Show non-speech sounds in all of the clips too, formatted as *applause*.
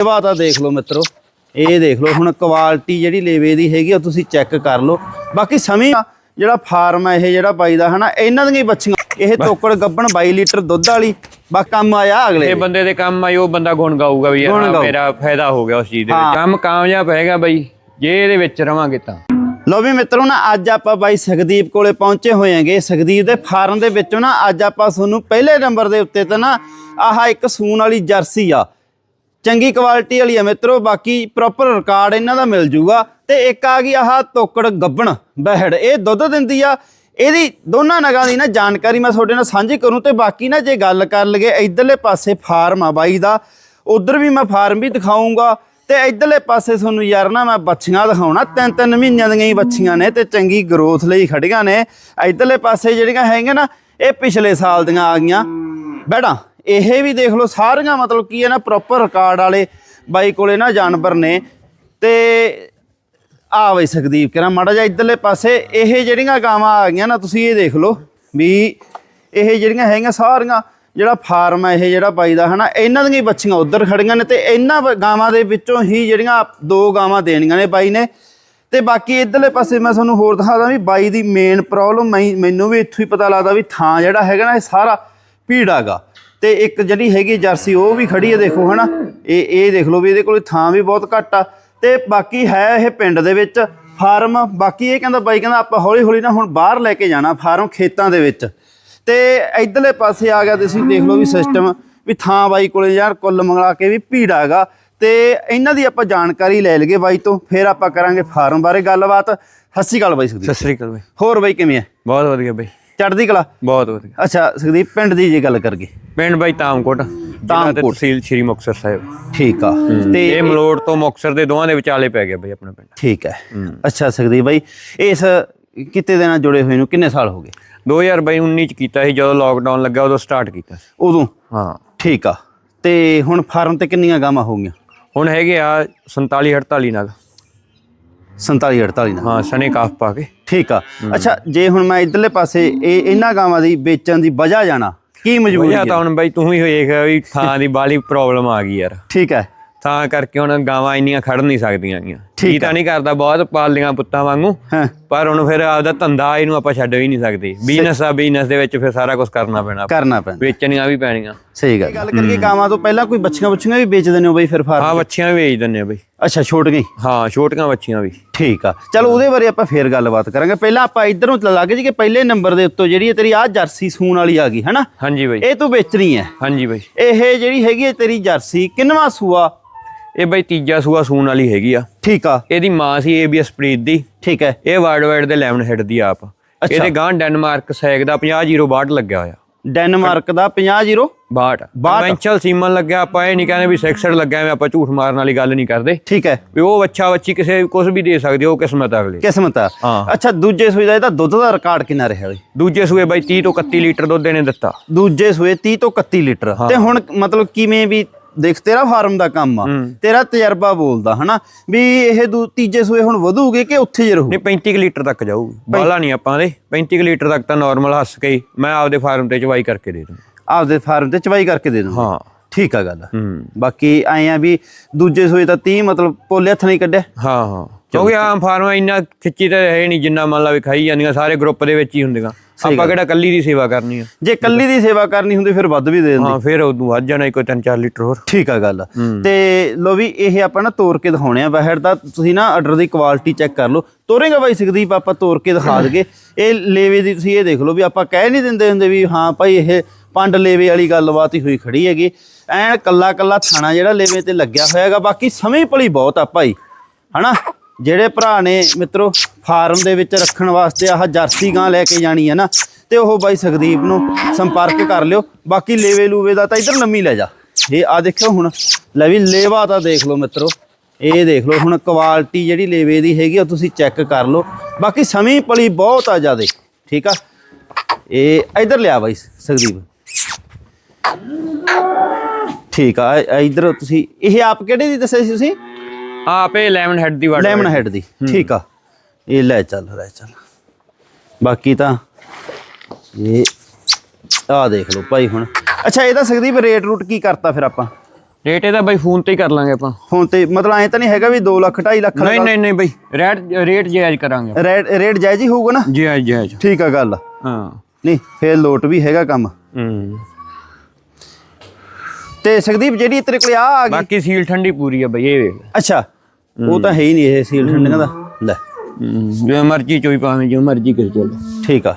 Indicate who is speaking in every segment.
Speaker 1: ਲੇਵਾ ਤਾਂ ਦੇਖ ਲਓ ਮਿੱਤਰੋ। ਇਹ ਦੇਖ ਲਓ ਹੁਣ ਕੁਆਲਿਟੀ ਜਿਹੜੀ ਲੇਵੇ ਦੀ ਹੈਗੀ ਉਹ ਤੁਸੀਂ ਚੈੱਕ ਕਰ ਲਓ। ਬਾਕੀ ਸਮੇਂ ਜਿਹੜਾ ਫਾਰਮ ਹੈ ਇਹ ਜਿਹੜਾ ਬਾਈ ਦਾ ਹਨਾ ਇਹਨਾਂ ਦੀਆਂ ਹੀ ਬੱਚੀਆਂ। ਇਹ ਤੋਕੜ ਗੱਬਣ 22 ਲੀਟਰ ਦੁੱਧ ਵਾਲੀ ਬਾ ਕੰਮ ਆਇਆ ਅਗਲੇ
Speaker 2: ਇਹ ਬੰਦੇ ਦੇ ਕੰਮ ਆਈ ਉਹ ਬੰਦਾ ਗੁਣ ਗਾਊਗਾ ਵੀ ਯਾਰ। ਮੇਰਾ ਫਾਇਦਾ ਹੋ ਗਿਆ ਉਸ ਚੀਜ਼ ਦੇ। ਵਿੱਚ। ਕੰਮ ਕਾਮਯਾਬ ਹੈਗਾ ਬਈ ਜੇ ਇਹਦੇ ਵਿੱਚ ਰਵਾਂਗੇ ਤਾਂ।
Speaker 1: ਲੋ ਵੀ ਮਿੱਤਰੋ ਨਾ ਅੱਜ ਆਪਾਂ ਬਾਈ ਸੁਖਦੀਪ ਕੋਲੇ ਪਹੁੰਚੇ ਹੋਏ ਆਂਗੇ ਸੁਖਦੀਪ ਦੇ ਫਾਰਮ ਦੇ ਵਿੱਚੋਂ ਨਾ ਅੱਜ ਆਪਾਂ ਤੁਹਾਨੂੰ ਪਹਿਲੇ ਨੰਬਰ ਦੇ ਉੱਤੇ ਤਾਂ ਨਾ ਆਹ ਇੱਕ ਸੂਨ ਵਾਲੀ ਜਰਸੀ ਆ। ਚੰਗੀ ਕੁਆਲਿਟੀ ਵਾਲੀ ਆ ਮਿੱਤਰੋ, ਬਾਕੀ ਪ੍ਰੋਪਰ ਰਿਕਾਰਡ ਇਹਨਾਂ ਦਾ ਮਿਲ ਜੂਗਾ। ਤੇ ਇੱਕ ਆ ਗਈ ਆਹ ਤੋਕੜ ਗੱਬਣ, ਬਹਿੜ, ਇਹ ਦੁੱਧ ਦਿੰਦੀ ਆ। ਇਹਦੀ ਦੋਨਾਂ ਨਗਾਂ ਦੀ ਨਾ ਜਾਣਕਾਰੀ ਮੈਂ ਤੁਹਾਡੇ ਨਾਲ ਸਾਂਝੀ ਕਰੂੰ ਤੇ ਬਾਕੀ ਨਾ ਜੇ ਗੱਲ ਕਰ ਲਈਏ ਇਧਰਲੇ ਪਾਸੇ ਫਾਰਮ ਆ ਬਾਈ ਦਾ, ਉਧਰ ਵੀ ਮੈਂ ਫਾਰਮ ਵੀ ਦਿਖਾਉਂਗਾ ਤੇ ਇਧਰਲੇ ਪਾਸੇ ਤੁਹਾਨੂੰ ਯਾਰ ਨਾ ਮੈਂ ਬੱਚੀਆਂ ਦਿਖਾਉਣਾ ਤਿੰਨ ਤਿੰਨ ਮਹੀਨਿਆਂ ਦੀਆਂ ਹੀ ਬੱਚੀਆਂ ਨੇ ਤੇ ਚੰਗੀ ਗਰੋਥ ਲਈ ਖੜੀਆਂ ਨੇ। ਇਧਰਲੇ ਪਾਸੇ ਜਿਹੜੀਆਂ ਹੈਗੀਆਂ ਨਾ, ਇਹ ਪਿਛਲੇ ਸਾਲ ਦੀਆਂ ਆ ਗਈਆਂ। ਬੈੜਾ ਇਹ ਵੀ ਦੇਖ ਲਓ ਸਾਰੀਆਂ ਮਤਲਬ ਕੀ ਹੈ ਨਾ ਪ੍ਰੋਪਰ ਰਿਕਾਰਡ ਵਾਲੇ ਬਾਈ ਕੋਲੇ ਨਾ ਜਾਨਵਰ ਨੇ। ਤੇ ਆ ਬਈ ਸੁਖਦੀਪ ਕਰਾਂ ਮਾੜਾ ਜਿਹਾ ਇਧਰਲੇ ਪਾਸੇ ਇਹ ਜਿਹੜੀਆਂ ਗਾਵਾਂ ਆ ਗਈਆਂ ਨਾ, ਤੁਸੀਂ ਇਹ ਦੇਖ ਲਓ ਵੀ ਇਹ ਜਿਹੜੀਆਂ ਹੈਗੀਆਂ ਸਾਰੀਆਂ, ਜਿਹੜਾ ਫਾਰਮ ਹੈ, ਇਹ ਜਿਹੜਾ ਬਾਈ ਦਾ ਹਨਾ, ਇਹਨਾਂ ਦੀਆਂ ਹੀ ਬੱਚੀਆਂ ਉਧਰ ਖੜੀਆਂ ਨੇ ਤੇ ਇਹਨਾਂ ਬ- ਗਾਵਾਂ ਦੇ ਵਿੱਚੋਂ ਹੀ ਜਿਹੜੀਆਂ ਦੋ ਗਾਵਾਂ ਦੇਣੀਆਂ ਨੇ ਬਾਈ ਨੇ। ਤੇ ਬਾਕੀ ਇਧਰਲੇ ਪਾਸੇ ਮੈਂ ਤੁਹਾਨੂੰ ਹੋਰ ਦਿਖਾਦਾ ਵੀ ਬਾਈ ਦੀ ਮੇਨ ਪ੍ਰੋਬਲਮ ਮੈਨੂੰ ਵੀ ਇੱਥੋਂ ਹੀ ਪਤਾ ਲੱਗਦਾ ਵੀ ਥਾਂ ਜਿਹੜਾ ਹੈਗਾ ਨਾ, ਇਹ ਸਾਰਾ ਭੀੜਾਗਾ। ਤੇ ਇੱਕ ਜਿਹੜੀ ਹੈਗੀ ਜਰਸੀ ਉਹ ਵੀ ਖੜੀ ਹੈ ਦੇਖੋ ਹਨਾ? ਇਹ ਇਹ ਦੇਖ ਲਓ ਵੀ ਇਹਦੇ ਕੋਲ ਥਾਂ ਵੀ ਬਹੁਤ ਘੱਟ ਆ। ਤੇ ਬਾਕੀ ਹੈ ਇਹ ਪਿੰਡ ਦੇ ਵਿੱਚ ਫਾਰਮ। ਬਾਕੀ ਇਹ ਕਹਿੰਦਾ ਬਾਈ ਕਹਿੰਦਾ ਆਪਾਂ ਹੌਲੀ ਹੌਲੀ ਨਾ ਹੁਣ ਬਾਹਰ ਲੈ ਕੇ ਜਾਣਾ ਫਾਰਮ ਖੇਤਾਂ ਦੇ ਵਿੱਚ। ਤੇ ਇਧਰਲੇ ਪਾਸੇ ਆ ਗਿਆ ਤੁਸੀਂ ਦੇਖ ਲਓ ਵੀ ਸਿਸਟਮ ਵੀ ਥਾਂ ਬਾਈ ਕੋਲੇ ਯਾਰ ਕੁੱਲ ਮੰਗਲਾ ਕੇ ਵੀ ਭੀੜ ਹੈਗਾ। ਤੇ ਇਹਨਾਂ ਦੀ ਆਪਾਂ ਜਾਣਕਾਰੀ ਲੈ ਲਈਏ ਬਾਈ ਤੋਂ ਫਿਰ ਆਪਾਂ ਕਰਾਂਗੇ ਫਾਰਮ ਬਾਰੇ ਗੱਲਬਾਤ। ਸਤਿ ਸ਼੍ਰੀ ਅਕਾਲ ਬਾਈ
Speaker 2: ਸਤਿ
Speaker 1: ਸੁਖਦੀਪ
Speaker 2: ਸ੍ਰੀ ਅਕਾਲ ਬਈ।
Speaker 1: ਹੋਰ ਬਾਈ ਕਿਵੇਂ ਹੈ
Speaker 2: ਬਹੁਤ ਵਧੀਆ ਬਈ।
Speaker 1: ਚੜ੍ਹਦੀ ਕਲਾ?
Speaker 2: ਬਹੁਤ ਵਧੀਆ।
Speaker 1: ਅੱਛਾ ਸੁਖਦੀਪ ਪਿੰਡ ਦੀ ਜੇ ਗੱਲ ਕਰਗੇ
Speaker 2: ਪਿੰਡ ਬਾਈ ਤਾਮਕੋਟ
Speaker 1: ਤਾਮਕੋਟ।
Speaker 2: ਤਹਿਸੀਲ ਸ਼੍ਰੀ ਮੁਕਤਸਰ ਸਾਹਿਬ।
Speaker 1: ਠੀਕ ਆ। ਤੇ
Speaker 2: ਇਹ ਮਲੋੜ ਤੋਂ ਮੁਕਤਸਰ ਦੇ ਦੋਵਾਂ ਦੇ ਵਿਚਾਲੇ ਪੈ ਗਿਆ ਬਈ ਆਪਣਾ ਪਿੰਡ।
Speaker 1: ਠੀਕ ਹੈ। ਅੱਛਾ ਸੁਖਦੀਪ ਬਾਈ ਇਸ ਕਿਤੇ ਦੇ ਨਾਲ ਜੁੜੇ ਹੋਏ ਨੂੰ ਕਿੰਨੇ ਸਾਲ ਹੋ ਗਏ?
Speaker 2: 2019 ਚ ਕੀਤਾ ਸੀ ਜਦੋਂ ਲਾਕਡਾਊਨ ਲੱਗਾ ਉਦੋਂ ਸਟਾਰਟ ਕੀਤਾ ਸੀ।
Speaker 1: ਉਦੋਂ?
Speaker 2: ਹਾਂ।
Speaker 1: ਠੀਕ ਆ। ਤੇ ਹੁਣ ਫਾਰਮ ਤੇ ਕਿੰਨੀਆਂ ਗਾਵਾਂ ਹੋ ਗਈਆਂ?
Speaker 2: ਹੁਣ ਹੈਗੇ ਆ 47 48 ਨਾਲ।
Speaker 1: 47 48 ਨਾਲ।
Speaker 2: ਹਾਂ ਸਨੇ ਕਾਫ ਪਾ ਕੇ।
Speaker 1: ਠੀਕ ਆ। ਅੱਛਾ ਜੇ ਹੁਣ ਮੈਂ ਇਧਰਲੇ ਪਾਸੇ ਇਹ ਇਹਨਾਂ ਗਾਵਾਂ ਦੀ ਵੇਚਣ ਦੀ ਵਜ੍ਹਾ ਜਾਣਾ ਕੀ ਮਜਬੂਰੀ
Speaker 2: ਵਜ੍ਹਾ ਤਾਂ
Speaker 1: ਹੈ
Speaker 2: ਹੁਣ ਬਈ ਤੂੰ ਹੀ ਵੇਖ ਵੀ ਥਾਂ ਦੀ ਬਾਲੀ ਪ੍ਰੋਬਲਮ ਆ ਗਈ ਯਾਰ।
Speaker 1: ਠੀਕ ਹੈ।
Speaker 2: ਤਾਂ ਕਰਕੇ ਹੁਣ ਗਾਵਾਂ ਇੰਨੀਆਂ ਖੜ ਨਹੀਂ ਸਕਦੀਆਂ ਗੀਆਂ
Speaker 1: ਠੀਕ
Speaker 2: ਕੀ ਤਾਂ ਨਹੀਂ ਕਰਦਾ ਬਹੁਤ ਪਾਲੀਆਂ ਪੁੱਤਾਂ ਵਾਂਗੂ।
Speaker 1: ਹਾਂ।
Speaker 2: ਪਰ ਹੁਣ ਫਿਰ ਆਪਦਾ ਧੰਦਾ ਇਹਨੂੰ ਆਪਾਂ ਛੱਡ ਵੀ ਨਹੀਂ ਸਕਦੇ। ਬਿਜ਼ਨਸ ਆ ਬਿਜ਼ਨਸ ਦੇ ਵਿੱਚ ਫਿਰ ਸਾਰਾ ਕੁਝ ਕਰਨਾ ਪੈਣਾ।
Speaker 1: ਕਰਨਾ ਪੈਂਦਾ।
Speaker 2: ਵੇਚਣੀਆਂ ਵੀ ਪੈਣੀਆਂ।
Speaker 1: ਸਹੀ ਗੱਲ। ਗੱਲ ਕਰੀਏ ਗਾਵਾਂ ਤੋਂ ਪਹਿਲਾਂ ਕੋਈ ਬੱਚੀਆਂ ਬੱਚੀਆਂ ਵੀ ਵੇਚ ਦਿੰਦੇ ਹੋ ਬਈ ਫਿਰ ਫਾਰਮ
Speaker 2: ਹਾਂ ਬੱਚੀਆਂ ਵੀ ਵੇਚ ਦਿੰਨੇ ਆ ਬਈ।
Speaker 1: ਅੱਛਾ ਛੋਟ ਗਈ
Speaker 2: ਹਾਂ ਛੋਟੀਆਂ ਬੱਚੀਆਂ ਵੀ।
Speaker 1: ਠੀਕ ਆ। ਚਲੋ ਉਹਦੇ ਬਾਰੇ ਆਪਾਂ ਫੇਰ ਗੱਲਬਾਤ ਕਰਾਂਗੇ। ਪਹਿਲਾਂ ਆਪਾਂ ਇਧਰੋਂ ਲੱਗ ਜੀ ਕਿ ਪਹਿਲੇ ਨੰਬਰ ਦੇ ਉੱਤੋਂ ਜਿਹੜੀ ਤੇਰੀ ਆ ਜਰਸੀ ਸੂਣ ਵਾਲੀ ਆ ਗਈ ਹੈਨਾ?
Speaker 2: ਹਾਂਜੀ ਬਈ।
Speaker 1: ਇਹ ਤੂੰ ਵੇਚਣੀ ਹੈ।
Speaker 2: ਹਾਂਜੀ ਬਈ।
Speaker 1: ਇਹ ਜਿਹੜੀ ਹੈਗੀ ਹੈ ਤੇਰੀ ਜਰਸੀ ਕਿੰਨਵਾ ਸੂਆ?
Speaker 2: ਇਹ ਬਈ ਤੀਜਾ ਸੂਆ ਸੂਣ ਵਾਲੀ ਹੈਗੀ ਆ।
Speaker 1: ਠੀਕ ਆ।
Speaker 2: ਇਹਦੀ ਮਾਂ ਸੀ ਏਬੀਐਸ ਪ੍ਰੀਤ ਦੀ।
Speaker 1: ਠੀਕ ਹੈ।
Speaker 2: ਇਹ ਵਰਲਡ ਵਾਈਡ ਦੇ ਲੈਮਨ ਹੈਡ ਦੀ ਆਪ। ਇਹਦੇ ਗਾਂ ਡੈਨਮਾਰਕ ਸੈਗ ਦਾ 5062 ਲੱਗਿਆ ਹੋਇਆ।
Speaker 1: ਡੈਨਮਾਰਕ ਦਾ 50 0
Speaker 2: ਬਾਟ ਕਨਵੈਂਸ਼ਨਲ ਸੀਮਨ ਲੱਗਿਆ ਆਪਾਂ ਇਹ ਨਹੀਂ ਕਹਿੰਦੇ ਵੀ ਸੈਕਸਡ ਲੱਗਿਆ ਐਵੇਂ ਆਪਾਂ ਝੂਠ ਮਾਰਨ ਵਾਲੀ ਗੱਲ ਨਹੀਂ ਕਰਦੇ।
Speaker 1: ਠੀਕ ਹੈ।
Speaker 2: ਵੀ ਉਹ ਬੱਚਾ ਬੱਚੀ ਕਿਸੇ ਕੁਝ ਵੀ ਦੇ ਸਕਦੇ ਹੋ, ਉਹ ਕਿਸਮਤ ਆ ਅਗਲੇ।
Speaker 1: ਕਿਸਮਤ ਆ। ਅੱਛਾ ਦੂਜੇ ਸੂਏ ਦਾ ਇਹਦਾ ਦੁੱਧ ਦਾ ਰਿਕਾਰਡ ਕਿੰਨਾ ਰਿਹਾ ਬਈ?
Speaker 2: ਦੂਜੇ ਸੂਏ ਬਾਈ 30 ਤੋਂ 31 ਲੀਟਰ ਦੁੱਧ ਇਹਨੇ ਦਿੱਤਾ।
Speaker 1: ਦੂਜੇ ਸੂਏ 30 ਤੋਂ 31 ਲੀਟਰ। ਤੇ ਹੁਣ ਮਤਲਬ ਕਿਵੇਂ ਵੀ ਦੇਖ ਤੇਰਾ ਫਾਰਮ ਦਾ ਕੰਮ ਆ ਤੇਰਾ ਤਜਰਬਾ ਬੋਲਦਾ ਹਨਾ? ਵੀ ਇਹ ਦੂ ਤੀਜੇ ਸੂਏ ਹੁਣ ਵਧੂਗੇ ਕਿ ਉੱਥੇ ਜੇ ਰਹੂ
Speaker 2: ਨਹੀਂ 35 ਕੁ ਲੀਟਰ ਤੱਕ ਜਾਊ। ਬਾਲਾ ਨਹੀਂ ਆਪਾਂ ਦੇ। 35 ਕੁ ਲੀਟਰ ਤੱਕ ਤਾਂ ਨਾਰਮਲ ਹੱਸ ਕੇ ਹੀ ਮੈਂ ਆਪਦੇ ਫਾਰਮ ਤੇ ਚਵਾਈ ਕਰਕੇ ਦੇ ਦੂੰ
Speaker 1: ਆਪਦੇ ਫਾਰਮ ਤੇ ਚਵਾਈ ਕਰਕੇ ਦੇ ਦੂੰ
Speaker 2: ਹਾਂ।
Speaker 1: ਠੀਕ ਆ ਗੱਲ
Speaker 2: ਹੂੰ।
Speaker 1: ਬਾਕੀ ਐ ਆ ਵੀ ਦੂਜੇ ਸੂਏ ਤਾਂ 30 ਮਤਲਬ ਪੋਲੇ ਹੱਥ ਨਹੀਂ ਕੱਢਿਆ।
Speaker 2: ਹਾਂ ਹਾਂ। ਕਿਉਂਕਿ ਆਮ ਫਾਰਮ ਇੰਨਾ ਖਿੱਚੀ ਤਾਂ ਹੈ ਨਹੀਂ ਜਿੰਨਾ ਮੰਨ ਲਾ ਵੀ ਖਾਈ ਜਾਂਦੀਆਂ ਸਾਰੇ ਗਰੁੱਪ ਦੇ ਵਿੱਚ ਹੀ ਹੁੰਦੀਆਂ। ਆਪਾਂ ਕਿਹੜਾ ਕੱਲੀ ਦੀ ਸੇਵਾ ਕਰਨੀ ਆ?
Speaker 1: ਜੇ ਕੱਲੀ ਦੀ ਸੇਵਾ ਕਰਨੀ ਹੁੰਦੀ ਫਿਰ ਵੱਧ ਵੀ ਦੇ ਦਿੰਦੇ।
Speaker 2: ਹਾਂ ਫਿਰ ਉਦੋਂ ਵੱਧ ਜਾਣਾ ਕੋਈ 3-4 ਲੀਟਰ ਹੋਰ।
Speaker 1: ਠੀਕ ਆ ਗੱਲ ਤੇ ਲੋ ਵੀ ਇਹ ਆਪਾਂ ਨਾ ਤੋੜ ਕੇ ਦਿਖਾਉਣੇ ਆ ਬਾਹਰ ਦਾ। ਤੁਸੀਂ ਨਾ ਆਰਡਰ ਦੀ ਕੁਆਲਿਟੀ ਚੈੱਕ ਕਰ ਲਓ। ਤੋਰੇਗਾ ਬਾਈ ਸੁਖਦੀਪ ਆਪਾਂ ਤੋੜ ਕੇ ਦਿਖਾ ਦਗੇ ਇਹ ਲੇਵੇ ਦੀ ਤੁਸੀਂ ਇਹ ਦੇਖ ਲਓ ਵੀ ਆਪਾਂ ਕਹਿ ਨਹੀਂ ਦਿੰਦੇ ਹੁੰਦੇ ਵੀ ਹਾਂ ਭਾਈ ਇਹ ਪੰਡ ਲੇਵੇ ਵਾਲੀ ਗੱਲਬਾਤ ਹੀ ਹੋਈ ਖੜੀ ਹੈਗੀ। ਐਨ ਕੱਲਾ ਕੱਲਾ ਥਾਣਾ ਜਿਹੜਾ ਲੇਵੇ ਤੇ ਲੱਗਿਆ ਹੋਇਆ ਹੈਗਾ। ਬਾਕੀ ਸਮੇਂ ਭਲੀ ਬਹੁਤ ਆ ਭਾਈ। ਹਨਾ? ਜਿਹੜੇ ਭਰਾ ਨੇ ਮਿੱਤਰੋ ਫਾਰਮ ਦੇ ਵਿੱਚ ਰੱਖਣ ਵਾਸਤੇ ਆਹ ਜਰਸੀ ਗਾਂ ਲੈ ਕੇ ਜਾਣੀ ਹੈ ਨਾ ਤੇ ਉਹ ਬਾਈ ਸੁਖਦੀਪ ਨੂੰ ਸੰਪਰਕ ਕਰ ਲਿਓ। ਬਾਕੀ ਲੇਵੇ ਲੂਵੇ ਦਾ ਤਾਂ ਇਧਰ ਲੰਮੀ ਲੈ ਜਾ। ਇਹ ਆ ਦੇਖਿਓ ਹੁਣ। ਲੈ ਵੀ ਲੇਵਾ ਤਾਂ ਦੇਖ ਲਓ ਮਿੱਤਰੋ। ਇਹ ਦੇਖ ਲਓ ਹੁਣ ਕੁਆਲਿਟੀ ਜਿਹੜੀ ਲੇਵੇ ਦੀ ਹੈਗੀ ਉਹ ਤੁਸੀਂ ਚੈੱਕ ਕਰ ਲਓ। ਬਾਕੀ ਸਮੀ ਪਲੀ ਬਹੁਤ ਆ ਜਿਆਦੇ ਠੀਕ ਆ? ਇਹ ਇਧਰ ਲਿਆ ਬਾਈ ਸੁਖਦੀਪ। ਠੀਕ ਆ ਇਧਰ ਤੁਸੀਂ ਇਹ ਆਪ ਕਿਹੜੇ ਦੀ ਦੱਸਿਆ ਸੀ ਤੁਸੀਂ?
Speaker 2: ਆਪੇ ਲੈਮਨ ਹੈਡ ਦੀ ਵੜ
Speaker 1: ਲੈਮਨ ਹੈਡ ਦੀ ਠੀਕ ਆ। ਇਹ ਲੈ ਚੱਲ ਲੈ ਚੱਲ। ਬਾਕੀ ਤਾਂ ਇਹ ਆ ਦੇਖ ਲਓ ਭਾਈ ਹੁਣ। ਅੱਛਾ ਇਹਦਾ ਸਕਦੀਪ ਰੇਟ ਰੂਟ ਕੀ ਕਰਤਾ ਫਿਰ ਆਪਾਂ?
Speaker 2: ਰੇਟ ਇਹਦਾ ਬਾਈ ਫੋਨ ਤੇ ਹੀ ਕਰ ਲਾਂਗੇ ਆਪਾਂ।
Speaker 1: ਹੁਣ ਤੇ ਮਤਲਬ ਐ ਤਾਂ ਨਹੀਂ ਹੈਗਾ ਵੀ 2 ਲੱਖ 2.5 ਲੱਖ
Speaker 2: ਨਹੀਂ ਨਹੀਂ ਨਹੀਂ ਬਾਈ ਰੇਟ ਰੇਟ ਜਾਇਜ਼ ਕਰਾਂਗੇ।
Speaker 1: ਰੇਟ ਰੇਟ ਜਾਇਜ਼ ਹੀ ਹੋਊਗਾ ਨਾ?
Speaker 2: ਜਾਇਜ਼ ਜਾਇਜ਼।
Speaker 1: ਠੀਕ ਆ ਗੱਲ।
Speaker 2: ਹਾਂ।
Speaker 1: ਨਹੀਂ ਫੇਰ ਲੋਟ ਵੀ ਹੈਗਾ ਕੰਮ।
Speaker 2: ਹੂੰ।
Speaker 1: ਤੇ ਸੰਦੀਪ ਜਿਹੜੀ ਤੇਰੇ ਕੋਲ ਆ ਆ ਗਈ।
Speaker 2: ਬਾਕੀ ਸੀਲ ਠੰਡੀ ਪੂਰੀ ਆ ਬਈ ਇਹ ਵੇਖ।
Speaker 1: ਅੱਛਾ ਉਹ ਤਾਂ ਹੈ ਹੀ ਨਹੀਂ ਇਹ ਸੀਲ ਠੰਡੀਆਂ ਦਾ। ਲੈ।
Speaker 2: ਹੂੰ, ਜੋ ਮਰਜ਼ੀ ਚੋਈ ਪਾਵੇਂ ਜੋ ਮਰਜ਼ੀ ਕਰ ਚੱਲ।
Speaker 1: ਠੀਕ ਆ।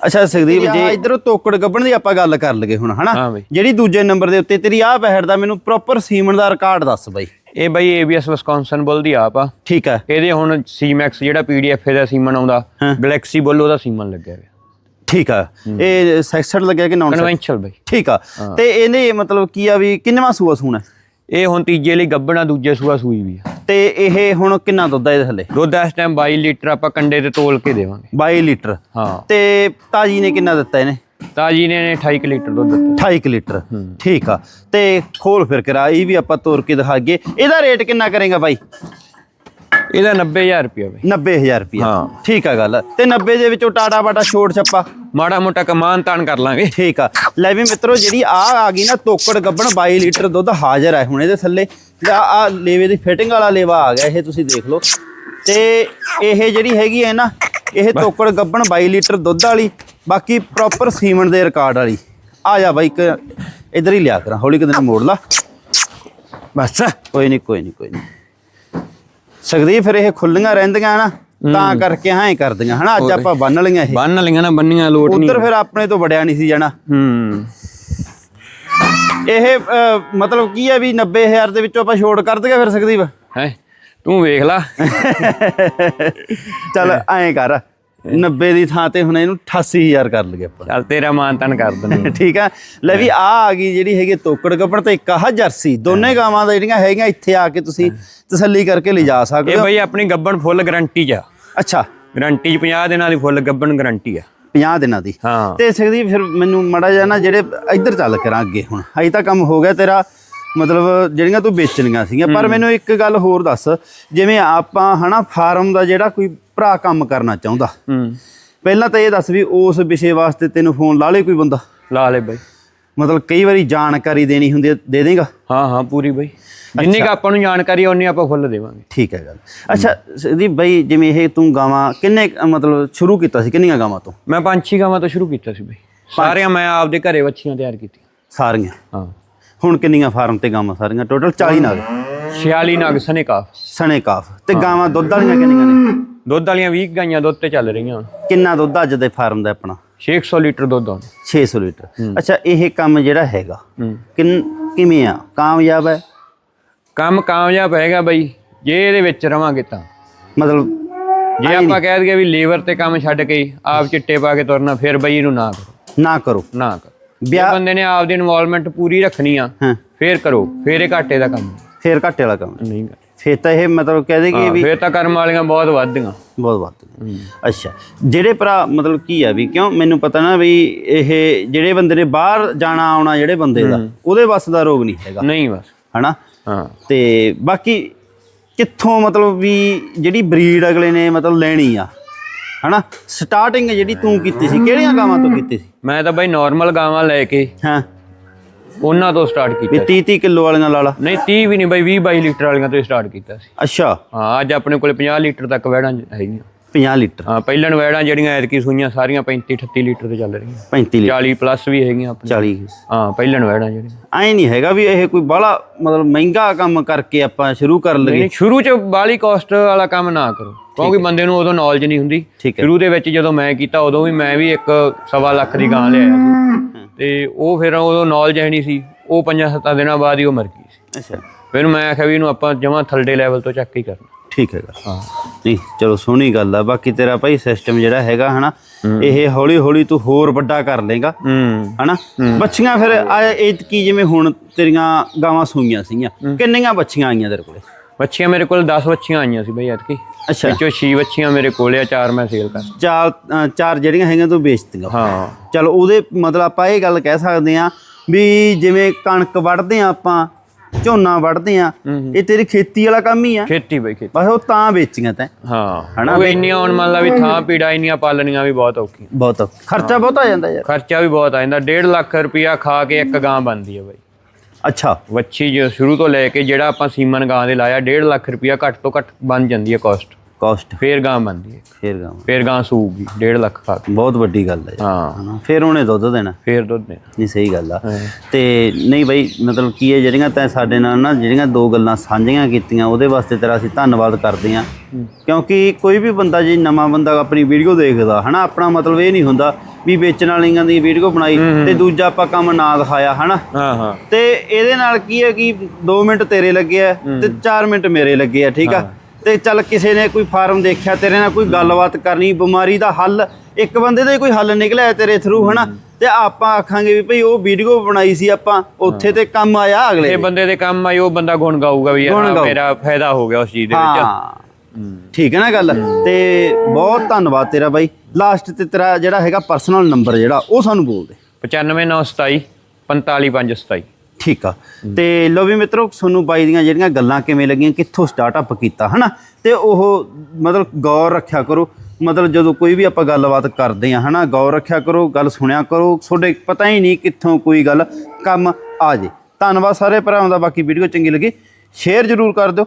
Speaker 1: ਅੱਛਾ ਸੁਖਦੀਪ ਜੇ। ਇਧਰੋਂ ਤੋਕੜ ਗੱਬਣ ਦੀ ਆਪਾਂ ਗੱਲ ਕਰ ਲਗੇ ਹੁਣ ਹਨਾ? ਜਿਹੜੀ ਦੂਜੇ ਨੰਬਰ ਦੇ ਉੱਤੇ ਤੇਰੀ ਆਹ ਬਹਿੜ ਦਾ ਮੈਨੂੰ ਪ੍ਰੋਪਰ ਸੀਮਨ ਦਾ ਰਿਕਾਰਡ ਦੱਸ ਬਾਈ।
Speaker 2: ਇਹ ਬਈ ਏਬੀਐਸ ਵਿਸਕੌਨਸਨ ਬੁੱਲ ਦੀ ਆਪ ਆ।
Speaker 1: ਠੀਕ ਆ।
Speaker 2: ਇਹਦੇ ਹੁਣ ਸੀਮੈਕਸ ਜਿਹੜਾ ਪੀਡੀਐਫ ਦਾ ਸੀਮਨ ਆਉਂਦਾ। ਗਲੈਕਸੀ ਬੁੱਲ ਉਹਦਾ ਸੀਮਨ ਲੱਗਿਆ ਹੋਇਆ।
Speaker 1: ਠੀਕ ਆ। ਇਹ ਸੈਕਸਡ ਲੱਗਿਆ ਕਿ ਨਾਨ
Speaker 2: ਕਨਵੈਂਸ਼ਨਲ ਬਈ।
Speaker 1: ਠੀਕ ਆ। ਤੇ ਇਹਨੇ ਮਤਲਬ ਕੀ ਆ ਵੀ ਕਿੰਨਵਾਂ ਸੂਆ ਸੂਣਾ?
Speaker 2: ਇਹ ਹੁਣ ਤੀਜੇ ਲਈ ਗੱਬਣਾ ਦੂਜੇ ਸੂਆ ਸੂਈ ਵੀ ਆ।
Speaker 1: ਤੇ ਇਹ ਹੁਣ ਕਿੰਨਾ ਦੁੱਧ ਇਹਦੇ ਥੱਲੇ?
Speaker 2: ਦੁੱਧ ਇਸ ਟਾਈਮ 22 ਲੀਟਰ ਆਪਾਂ ਕੰਡੇ ਤੇ ਤੋਲ ਕੇ ਦੇਵਾਂਗੇ।
Speaker 1: 22 ਲੀਟਰ।
Speaker 2: ਹਾਂ।
Speaker 1: ਤੇ ਤਾਜੀ ਨੇ ਕਿੰਨਾ ਦਿੱਤਾ ਇਹਨੇ?
Speaker 2: ਤਾਜੀ ਨੇ ਨੇ 28 ਕੁ ਲੀਟਰ ਦੁੱਧ ਦਿੱਤਾ।
Speaker 1: 28 ਕੁ ਲੀਟਰ। ਠੀਕ ਆ। ਤੇ ਖੋਲ ਫਿਰ ਕਰਾ ਇਹ ਵੀ ਆਪਾਂ ਤੋਰ ਕੇ ਦਿਖਾਗੇ ਇਹਦਾ ਰੇਟ ਕਿੰਨਾ ਕਰੇਗਾ ਬਾਈ?
Speaker 2: ਇਹਦਾ 90000 ਰੁਪਇਆ ਬਈ।
Speaker 1: 90000 ਰੁਪਿਆ
Speaker 2: ਹਾਂ।
Speaker 1: ਠੀਕ ਆ ਗੱਲ। ਤੇ 90 ਦੇ ਵਿੱਚੋਂ ਟਾਟਾ ਬਾਟਾ ਛੋੜ ਛੱਪਾ।
Speaker 2: ਮਾੜਾ ਮੋਟਾ ਕਮਾਨ ਤਾਨ ਕਰ ਲਾਂਗੇ।
Speaker 1: ਠੀਕ ਆ। ਲੈ ਵੀ ਮਿੱਤਰੋ ਜਿਹੜੀ ਆ ਆ ਗਈ ਨਾ ਤੋਕੜ ਗੱਬਣ 22 ਲੀਟਰ ਦੁੱਧ ਹਾਜ਼ਰ ਹੈ ਹੁਣ ਇਹਦੇ ਥੱਲੇ। ਆ ਆ ਲੇਵੇ ਦੀ ਫਿਟਿੰਗ ਵਾਲਾ ਲੇਵਾ ਆ ਗਿਆ ਇਹ ਤੁਸੀਂ ਦੇਖ ਲਓ। ਤੇ ਇਹ ਜਿਹੜੀ ਹੈਗੀ ਹੈ ਨਾ ਇਹ ਤੋਕੜ ਗੱਬਣ 22 ਲੀਟਰ ਦੁੱਧ ਵਾਲੀ ਬਾਕੀ ਪ੍ਰੋਪਰ ਸੀਮਨ ਦੇ ਰਿਕਾਰਡ ਵਾਲੀ। ਆ ਜਾ ਬਾਈ ਇੱਕ ਇਧਰ ਹੀ ਲਿਆ ਕਰਾਂ। ਹੌਲੀ ਕਿਤੇ ਮੋੜ ਲਾ। ਬਸ। ਕੋਈ ਨਹੀਂ ਕੋਈ ਨਹੀਂ ਕੋਈ ਨਹੀਂ ਸਕਦੀ ਫਿਰ ਇਹ ਖੁੱਲੀਆਂ ਰਹਿੰਦੀਆਂ ਨਾ ਤਾਂ ਕਰਕੇ ਹਾਂ ਕਰਦੀਆਂ। ਹਨਾ ਅੱਜ ਆਪਾਂ ਬੰਨ ਲਈਆਂ ਇਹ।
Speaker 2: ਬੰਨ ਲਈਆਂ ਨਾ ਬੰਨੀਆਂ ਲੋਟ ਨਹੀਂ
Speaker 1: ਉਧਰ ਫਿਰ ਆਪਣੇ ਤੋਂ ਵੜਿਆ ਨਹੀਂ ਸੀ ਜਾਣਾ।
Speaker 2: ਹੂੰ।
Speaker 1: ਇਹ ਮਤਲਬ ਕੀ ਹੈ ਵੀ 90000 ਦੇ ਵਿੱਚੋਂ ਆਪਾਂ ਛੋੜ ਕਰ ਦਈਏ ਫਿਰ ਸਕਦੀਪ
Speaker 2: ਹੈ ਤੂੰ ਵੇਖ ਲਾ।
Speaker 1: ਚੱਲ ਐਂ ਕਰ। 90 ਦੀ ਥਾਂ ਤੇ ਹੁਣ ਇਹਨੂੰ 88000 ਕਰ ਲਈਏ ਆਪਾਂ।
Speaker 2: ਚੱਲ ਤੇਰਾ ਮਾਨ ਤਾਨ ਕਰ ਦਿੰਦੇ *laughs*
Speaker 1: ਠੀਕ ਆ? ਲੈ ਵੀ ਆ ਆ ਗਈ ਜਿਹੜੀ ਹੈਗੀ ਤੋਕੜ ਕੱਪੜ ਤੇ ਇੱਕ ਆਹ ਜਰਸੀ। ਦੋਨੇ ਗਾਵਾਂ ਦਾ ਜਿਹੜੀਆਂ ਹੈਗੀਆਂ ਇੱਥੇ ਆ ਕੇ ਤੁਸੀਂ ਤਸੱਲੀ ਕਰਕੇ ਲਿਜਾ ਸਕਦੇ
Speaker 2: ਇਹ
Speaker 1: ਹੋ।
Speaker 2: ਬਈ ਆਪਣੀ ਗੱਬਣ ਫੁੱਲ ਗਾਰੰਟੀ ਆ।
Speaker 1: ਅੱਛਾ।
Speaker 2: ਗਾਰੰਟੀ 50 ਦਿਨਾਂ ਦੀ ਫੁੱਲ ਗੱਬਣ ਗਾਰੰਟੀ ਆ।
Speaker 1: 50 ਦਿਨਾਂ ਦੀ।
Speaker 2: ਹਾਂ।
Speaker 1: ਤੇ ਸਕਦੀ ਫਿਰ ਮੈਨੂੰ ਮੜਾ ਜਾ ਨਾ ਜਿਹੜੇ ਇੱਧਰ ਚੱਲ ਕਰਾਂ ਅੱਗੇ ਹੁਣ। ਅਜੇ ਤਾਂ ਕੰਮ ਹੋ ਗਿਆ ਤੇਰਾ। ਮਤਲਬ ਜਿਹੜੀਆਂ ਤੂੰ ਵੇਚਣੀਆਂ ਸੀਗੀਆਂ। ਪਰ ਮੈਨੂੰ ਇੱਕ ਗੱਲ ਹੋਰ ਦੱਸ। ਜਿਵੇਂ ਆਪਾਂ ਹਨਾ ਫਾਰਮ ਦਾ ਜਿਹੜਾ ਕੋਈ ਭਰਾ ਕੰਮ ਕਰਨਾ ਚਾਹੁੰਦਾ।
Speaker 2: ਹੂੰ।
Speaker 1: ਪਹਿਲਾਂ ਤਾਂ ਇਹ ਦੱਸ ਵੀ ਉਸ ਵਿਸ਼ੇ ਵਾਸਤੇ ਤੈਨੂੰ ਫੋਨ ਲਾ ਲੇ ਕੋਈ ਬੰਦਾ?
Speaker 2: ਲਾ ਲੈ ਬਈ।
Speaker 1: ਮਤਲਬ ਕਈ ਵਾਰੀ ਜਾਣਕਾਰੀ ਦੇਣੀ ਹੁੰਦੀ ਹੈ ਦੇ ਦੇਗਾ?
Speaker 2: ਹਾਂ ਹਾਂ ਪੂਰੀ ਬਈ। ਜਿੰਨੀ ਕ ਆਪਾਂ ਨੂੰ ਜਾਣਕਾਰੀ ਓਨੀ ਆਪਾਂ ਫੁੱਲ ਦੇਵਾਂਗੇ।
Speaker 1: ਠੀਕ ਹੈ ਗੱਲ। ਅੱਛਾ ਸਦੀ ਬਈ ਜਿਵੇਂ ਇਹ ਤੂੰ ਗਾਵਾਂ ਕਿੰਨੇ ਮਤਲਬ ਸ਼ੁਰੂ ਕੀਤਾ ਸੀ? ਕਿੰਨੀਆਂ ਗਾਵਾਂ ਤੋਂ?
Speaker 2: ਮੈਂ ਪੰਜ ਛੇ ਗਾਵਾਂ ਤੋਂ ਸ਼ੁਰੂ ਕੀਤਾ ਸੀ ਬਈ। ਸਾਰੀਆਂ ਮੈਂ ਆਪਦੇ ਘਰੇ ਵੱਛੀਆਂ ਤਿਆਰ ਕੀਤੀਆਂ।
Speaker 1: ਸਾਰੀਆਂ?
Speaker 2: ਹਾਂ।
Speaker 1: ਹੁਣ ਕਿੰਨੀਆਂ ਫਾਰਮ ਤੇ ਗਾਵਾਂ ਸਾਰੀਆਂ? ਟੋਟਲ 40 ਨਾਗ।
Speaker 2: 46 ਨਗ ਸਨੇ ਕਾਫ
Speaker 1: ਸਣੇ ਕਾਫ ਤੇ ਗਾਵਾਂ ਦੁੱਧ ਵਾਲੀਆਂ ਕਿੰਨੀਆਂ ਨੇ?
Speaker 2: ਦੁੱਧ ਵਾਲੀਆਂ 20 ਗਾਈਆਂ ਦੁੱਧ ਤੇ ਚੱਲ ਰਹੀਆਂ। ਹੁਣ
Speaker 1: ਕਿੰਨਾ ਦੁੱਧ ਅੱਜ ਦੇ ਫਾਰਮ ਦਾ ਆਪਣਾ?
Speaker 2: 600 ਲੀਟਰ ਦੁੱਧ ਆਉਂਦਾ
Speaker 1: 600 ਲੀਟਰ। ਅੱਛਾ ਇਹ ਕੰਮ ਜਿਹੜਾ ਹੈਗਾ
Speaker 2: ਹੂੰ।
Speaker 1: ਕਿੰਨ ਕਿਵੇਂ ਆ? ਕਾਮਯਾਬ ਹੈ?
Speaker 2: ਕੰਮ ਕਾਮਯਾਬ ਹੈਗਾ ਬਈ ਜੇ ਇਹਦੇ ਵਿੱਚ ਰਵਾਂਗੇ ਤਾਂ।
Speaker 1: ਮਤਲਬ
Speaker 2: ਜੇ ਆਪਾਂ ਕਹਿ ਦਈਏ ਵੀ ਲੀਵਰ ਤੇ ਕੰਮ ਛੱਡ ਕੇ ਆਪ ਚਿੱਟੇ ਪਾ ਕੇ ਤੁਰਨਾ ਫਿਰ ਬਈ ਇਹਨੂੰ ਨਾ ਕਰੋ।
Speaker 1: ਨਾ ਕਰੋ।
Speaker 2: ਨਾ ਕਰੋ। ਜੇ
Speaker 1: ਵਿਆਹ
Speaker 2: ਬੰਦੇ ਨੇ ਆਪਦੀ ਇਨਵੋਲਵਮੈਂਟ ਪੂਰੀ ਰੱਖਣੀ ਆ
Speaker 1: ਹਾਂ।
Speaker 2: ਫੇਰ ਕਰੋ ਫੇਰ ਇਹ ਘਾਟੇ ਦਾ ਕੰਮ।
Speaker 1: ਫੇਰ ਘਾਟੇ ਵਾਲਾ ਕੰਮ।
Speaker 2: ਨਹੀਂ
Speaker 1: ਫੇਰ ਤਾਂ ਇਹ ਮਤਲਬ ਕਹਦੇ ਕਿ ਵੀ
Speaker 2: ਫੇਰ ਤਾਂ ਕਰਮ ਵਾਲੀਆਂ ਬਹੁਤ ਵੱਧਦੀਆਂ।
Speaker 1: ਬਹੁਤ ਬਾਤ ਅੱਛਾ। ਜਿਹੜੇ ਭਰਾ ਮਤਲਬ ਕੀ ਆ ਵੀ ਕਿਉਂ? ਮੈਨੂੰ ਪਤਾ ਨਾ ਵੀ ਇਹ ਜਿਹੜੇ ਬੰਦੇ ਨੇ ਬਾਹਰ ਜਾਣਾ ਆਉਣਾ ਜਿਹੜੇ ਬੰਦੇ ਦਾ ਉਹਦੇ ਵੱਸ ਦਾ ਰੋਗ ਨਹੀਂ ਹੈਗਾ।
Speaker 2: ਨਹੀਂ ਬਸ
Speaker 1: ਹਨਾ?
Speaker 2: ਹਾਂ।
Speaker 1: ਤੇ ਬਾਕੀ ਕਿੱਥੋਂ ਮਤਲਬ ਵੀ ਜਿਹੜੀ ਬਰੀਡ ਅਗਲੇ ਨੇ ਮਤਲਬ ਲੈਣੀ ਆ ਹਨਾ? ਸਟਾਰਟਿੰਗ ਜਿਹੜੀ ਤੂੰ ਕੀਤੀ ਸੀ। ਕਿਹੜੀਆਂ ਗਾਵਾਂ ਤੋਂ ਕੀਤੀ ਸੀ?
Speaker 2: ਮੈਂ ਤਾਂ ਬਈ ਨਾਰਮਲ ਗਾਵਾਂ ਲੈ ਕੇ
Speaker 1: ਹਾਂ।
Speaker 2: ਉਹਨਾਂ ਤੋਂ ਸਟਾਰਟ
Speaker 1: ਵੀ
Speaker 2: ਕੀਤਾ
Speaker 1: 30 30 ਕਿਲੋ ਵਾਲੀਆਂ ਲਾ ਲਾ।
Speaker 2: ਨਹੀਂ 30 ਵੀ ਨਹੀਂ ਬਈ 20 22 ਲੀਟਰ ਵਾਲੀਆਂ ਤੋਂ ਸਟਾਰਟ ਕੀਤਾ ਸੀ।
Speaker 1: ਅੱਛਾ।
Speaker 2: ਹਾਂ ਅੱਜ ਆਪਣੇ ਕੋਲੇ 50 ਲੀਟਰ ਤੱਕ ਵਹਿੜਾਂ ਹੈਗੀਆਂ।
Speaker 1: 50 ਲੀਟਰ।
Speaker 2: ਹਾਂ ਪਹਿਲਾਂ ਵਹਿੜਾਂ ਜਿਹੜੀਆਂ ਐਤਕੀ ਸੂਈਆਂ ਸਾਰੀਆਂ 35 38 ਲੀਟਰ ਤੇ ਚੱਲ ਰਹੀਆਂ।
Speaker 1: 35 ਲੀਟਰ।
Speaker 2: 40 ਪਲੱਸ ਵੀ ਹੈਗੀਆਂ ਆਪਣੇ
Speaker 1: 40
Speaker 2: ਹਾਂ ਪਹਿਲਾਂ ਵਹਿੜਾਂ ਜਿਹੜੀਆਂ।
Speaker 1: ਐ ਨਹੀਂ ਹੈਗਾ ਵੀ ਇਹ ਕੋਈ ਬਾਹਲਾ ਮਤਲਬ ਮਹਿੰਗਾ ਕੰਮ ਕਰਕੇ ਆਪਾਂ ਸ਼ੁਰੂ ਕਰ ਲਈਏ।
Speaker 2: ਸ਼ੁਰੂ ਚ ਬਾਲੀ ਕਾਸਟ ਵਾਲਾ ਕੰਮ ਨਾ ਕਰੋ। ਕਿਉਂਕਿ ਬੰਦੇ ਨੂੰ ਉਦੋਂ ਨੌਲੇਜ ਨਹੀਂ ਹੁੰਦੀ। ਸ਼ੁਰੂ ਦੇ ਵਿੱਚ ਜਦੋਂ ਮੈਂ ਕੀਤਾ ਉਦੋਂ ਵੀ ਮੈਂ ਵੀ ਇੱਕ ਸਵਾ ਲੱਖ ਦੀ ਗਾਂ ਲਿਆਇਆ ਸੀ। ਤੇ ਉਹ ਫਿਰ ਉਦੋਂ ਨੌਲੇਜ ਨਹੀਂ ਸੀ। ਉਹ ਪੰਜਾਂ ਸੱਤਾਂ ਦਿਨਾਂ ਬਾਅਦ ਹੀ ਉਹ ਮਰ ਗਈ ਸੀ।
Speaker 1: ਅੱਛਾ।
Speaker 2: ਫਿਰ ਮੈਂ ਆਖਿਆ ਵੀ ਇਹਨੂੰ ਆਪਾਂ ਜਮਾਂ ਥਲਡੇ ਲੈਵਲ ਤੋਂ ਚੱਕ ਹੀ ਕਰਨਾ।
Speaker 1: ਠੀਕ ਹੈਗਾ।
Speaker 2: ਹਾਂ
Speaker 1: ਨਹੀਂ ਚਲੋ ਸੋਹਣੀ ਗੱਲ ਆ। ਬਾਕੀ ਤੇਰਾ ਭਾਈ ਸਿਸਟਮ ਜਿਹੜਾ ਹੈਗਾ ਹਨਾ ਇਹ ਹੌਲੀ ਹੌਲੀ ਤੂੰ ਹੋਰ ਵੱਡਾ ਕਰ ਲੇਗਾ ਹਨਾ? ਬੱਚੀਆਂ ਫਿਰ ਕੀ ਜਿਵੇਂ ਹੁਣ ਤੇਰੀਆਂ ਗਾਵਾਂ ਸੂਈਆਂ ਸੀਗੀਆਂ ਕਿੰਨੀਆਂ ਬੱਚੀਆਂ ਆਈਆਂ ਤੇਰੇ ਕੋਲੇ?
Speaker 2: ਬੱਚੀਆਂ ਮੇਰੇ ਕੋਲ 10 ਬੱਚੀਆਂ ਆਈਆਂ ਸੀ ਬਈ ਐਤਕੀ।
Speaker 1: ਅੱਛਾ।
Speaker 2: ਵਿੱਚੋਂ 6 ਬੱਚੀਆਂ ਮੇਰੇ ਕੋਲ ਆ ਚਾਰ ਮੈਂ ਸੇਲ ਕਰ
Speaker 1: ਚਾਰ ਚਾਰ ਜਿਹੜੀਆਂ ਹੈਗੀਆਂ ਤੂੰ ਵੇਚਤੀਆਂ।
Speaker 2: ਹਾਂ।
Speaker 1: ਚਲੋ ਉਹਦੇ ਮਤਲਬ ਆਪਾਂ ਇਹ ਗੱਲ ਕਹਿ ਸਕਦੇ ਆ ਵੀ ਜਿਵੇਂ ਕਣਕ ਵੱਢਦੇ ਆ ਆਪਾਂ ਝੋਨਾ ਵੱਢਦੇ ਆ ਇਹ ਤੇਰੀ ਖੇਤੀ ਵਾਲਾ ਕੰਮ ਹੀ ਆ।
Speaker 2: ਖੇਤੀ ਬਈ ਖੇਤੀ।
Speaker 1: ਬਸ ਉਹ ਤਾਂ ਵੇਚੀਆਂ ਤੈਂ।
Speaker 2: ਹਾਂ।
Speaker 1: ਹਨਾ?
Speaker 2: ਉਹ ਇੰਨੀਆਂ ਹੁਣ ਮੰਨ ਲਾ ਵੀ ਥਾਂ ਪੀੜਾ ਇੰਨੀਆਂ ਪਾਲਣੀਆਂ ਵੀ ਬਹੁਤ ਔਖੀਆਂ।
Speaker 1: ਬਹੁਤ ਖਰਚਾ ਬਹੁਤ ਆ ਜਾਂਦਾ ਯਾਰ।
Speaker 2: ਖਰਚਾ ਵੀ ਬਹੁਤ ਆ ਜਾਂਦਾ। 1.5 ਲੱਖ ਰੁਪਇਆ ਖਾ ਕੇ ਇੱਕ ਗਾਂ ਬਣਦੀ ਹੈ ਬਈ।
Speaker 1: ਅੱਛਾ।
Speaker 2: ਵੱਛੀ ਜੋ ਸ਼ੁਰੂ ਤੋਂ ਲੈ ਕੇ ਜਿਹੜਾ ਆਪਾਂ ਸੀਮਨ ਗਾਂ ਦੇ ਲਾਇਆ 1.5 ਲੱਖ ਰੁਪਇਆ ਘੱਟ ਤੋਂ ਘੱਟ ਬਣ ਜਾਂਦੀ ਹੈ ਕਾਸਟ
Speaker 1: ਕਾਸਟ
Speaker 2: ਫੇਰ ਗਾਂ ਬਣਦੀ ਹੈ
Speaker 1: ਫੇਰ ਗਾਵਾਂ
Speaker 2: ਫੇਰ ਗਾਂ ਸੂਗੀ 1.5 ਲੱਖ ਖਾ ਕੇ।
Speaker 1: ਬਹੁਤ ਵੱਡੀ ਗੱਲ ਹੈ
Speaker 2: ਹਾਂ।
Speaker 1: ਫੇਰ ਉਹਨੇ ਦੁੱਧ ਦੇਣਾ।
Speaker 2: ਫੇਰ ਦੁੱਧ ਦੇਣਾ।
Speaker 1: ਨਹੀਂ ਸਹੀ ਗੱਲ ਆ। ਤੇ ਨਹੀਂ ਬਈ ਮਤਲਬ ਕੀ ਹੈ ਜਿਹੜੀਆਂ ਤੈਂ ਸਾਡੇ ਨਾਲ ਨਾ ਜਿਹੜੀਆਂ ਦੋ ਗੱਲਾਂ ਸਾਂਝੀਆਂ ਕੀਤੀਆਂ ਉਹਦੇ ਵਾਸਤੇ ਤੇਰਾ ਅਸੀਂ ਧੰਨਵਾਦ ਕਰਦੇ ਹਾਂ। ਕਿਉਂਕਿ ਕੋਈ ਵੀ ਬੰਦਾ ਜੇ ਨਵਾਂ ਬੰਦਾ ਆਪਣੀ ਵੀਡੀਓ ਦੇਖਦਾ ਹਨਾ? ਆਪਣਾ ਮਤਲਬ ਇਹ ਨਹੀਂ ਹੁੰਦਾ ਵੀ ਵੇਚਣ ਵਾਲੀਆਂ ਦੀ ਵੀਡੀਓ ਬਣਾਈ ਤੇ ਦੂਜਾ ਆਪਾਂ ਕੰਮ ਨਾ ਦਿਖਾਇਆ ਹਨਾ?
Speaker 2: ਹਾਂ ਹਾਂ।
Speaker 1: ਤੇ ਇਹਦੇ ਨਾਲ ਕੀ ਹੈ ਕਿ 2 ਮਿੰਟ ਤੇਰੇ ਲੱਗੇ ਆ ਤੇ 4 ਮਿੰਟ ਮੇਰੇ ਲੱਗੇ ਆ ਠੀਕ ਆ? ਤੇ ਚੱਲ ਕਿਸੇ ਨੇ ਕੋਈ ਫਾਰਮ ਦੇਖਿਆ ਤੇਰੇ ਨਾਲ ਕੋਈ ਗੱਲਬਾਤ ਕਰਨੀ ਬਿਮਾਰੀ ਦਾ ਹੱਲ ਇੱਕ ਬੰਦੇ ਦਾ ਕੋਈ ਹੱਲ ਨਿਕਲਿਆ ਤੇਰੇ ਥਰੂ ਹਨਾ? ਤੇ ਆਪਾਂ ਆਖਾਂਗੇ ਵੀ ਭਈ ਉਹ ਵੀਡੀਓ ਬਣਾਈ ਸੀ ਆਪਾਂ ਉੱਥੇ ਤੇ ਕੰਮ ਆਇਆ ਅਗਲੇ
Speaker 2: ਇਹ। ਬੰਦੇ ਦੇ ਕੰਮ ਆਈ ਉਹ ਬੰਦਾ ਗੁਣ ਗਾਊਗਾ ਵੀ ਯਾਰ। ਮੇਰਾ ਫਾਇਦਾ ਹੋ ਗਿਆ ਉਸ ਚੀਜ਼ ਦੇ ਵਿੱਚ।
Speaker 1: ਹਾਂ। ਠੀਕ ਹੈ ਨਾ ਗੱਲ? ਤੇ ਬਹੁਤ ਧੰਨਵਾਦ ਤੇਰਾ ਬਾਈ। ਲਾਸਟ ਤੇ ਤੇਰਾ ਜਿਹੜਾ ਹੈਗਾ ਪਰਸਨਲ ਨੰਬਰ ਜਿਹੜਾ ਉਹ ਸਾਨੂੰ ਬੋਲ ਦੇ।
Speaker 2: 95927 45527
Speaker 1: ਠੀਕ ਆ। ਤੇ ਲੋ ਵੀ ਮਿੱਤਰੋ, ਤੁਹਾਨੂੰ ਬਾਈ ਦੀਆਂ ਜਿਹੜੀਆਂ ਗੱਲਾਂ ਕਿਵੇਂ ਲੱਗੀਆਂ, ਕਿੱਥੋਂ ਸਟਾਰਟਅਪ ਕੀਤਾ, ਹਨਾ? ਤੇ ਉਹ ਮਤਲਬ ਗੌਰ ਰੱਖਿਆ ਕਰੋ। ਮਤਲਬ ਜਦੋਂ ਕੋਈ ਵੀ ਆਪਾਂ ਗੱਲਬਾਤ ਕਰਦੇ ਆ, ਹਨਾ? ਗੌਰ ਰੱਖਿਆ ਕਰੋ, ਗੱਲ ਸੁਣਿਆ ਕਰੋ। ਤੁਹਾਡੇ ਪਤਾ ਹੀ ਨਹੀਂ ਕਿੱਥੋਂ ਕੋਈ ਗੱਲ ਕੰਮ ਆ ਜੇ। ਧੰਨਵਾਦ ਸਾਰੇ ਭਰਾਵਾਂ ਦਾ, ਬਾਕੀ ਵੀਡੀਓ ਚੰਗੀ ਲੱਗੀ। ਸ਼ੇਅਰ ਜ਼ਰੂਰ ਕਰ ਦਿਓ।